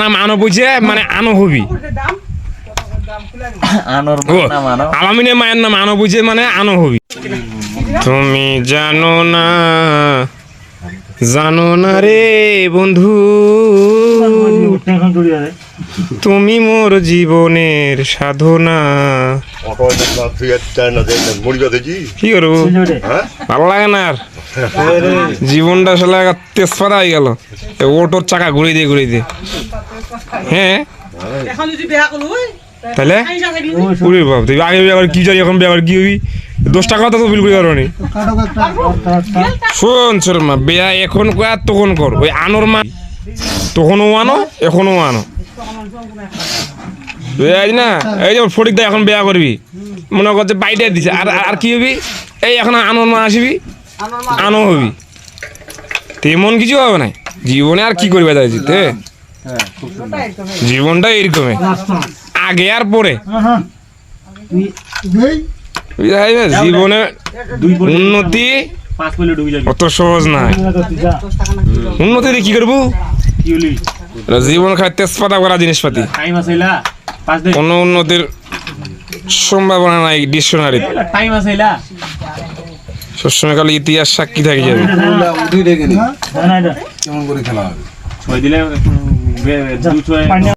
নাম আনো বুঝে মানে আনো হবি। আলামিনের মায়ের নাম আনো বুঝে মানে আনো হবি। তুমি জানো না জানো না রে বন্ধু। তুমি মোর জীবনের সাধনা। কি করব? ভালো লাগে না আর। জীবনটা আসলে তেজপাতা হয়ে গেল। অটোর চাকা ঘুরে দিয়ে ঘুরে দিয়ে হ্যাঁ। এখন যদি বেয়া করল তাহলে? পুরীর বাপ তুই আগে করে কি জানি এখন বিয়ে কি হবি? দশ টাকা তো বিল করে পারো নি শোন ছোট মা বিয়া এখন আর তখন কর। ওই আনোর মা তখনও আনো এখনও আনো। না এই যে ফটিক দা এখন বিয়া করবি মনে করছে বাইরে দিছে। আর আর কি হবি? এই এখন আনোর মা আসবি আনো হবি। তেমন কিছু হবে না। জীবনে আর কি করবে তাই জিতে জীবনটা এরকমই। আগে আর পরে? জীবনে উন্নতি পাঁচ মিনিট ঢুকে যাবি অত সহজ নাই। উন্নতি কি করব? জীবন খায় তেজপাতা করা জিনিসপাতি। টাইম আছে এলা পাঁচ দিন কোনো উন্নতির সম্ভাবনা নাই ডিকশনারি টাইম আছে এলা সবসময় খালি ইতিহাস সাক্ষী থাকে যাবে 喂喂，怎么？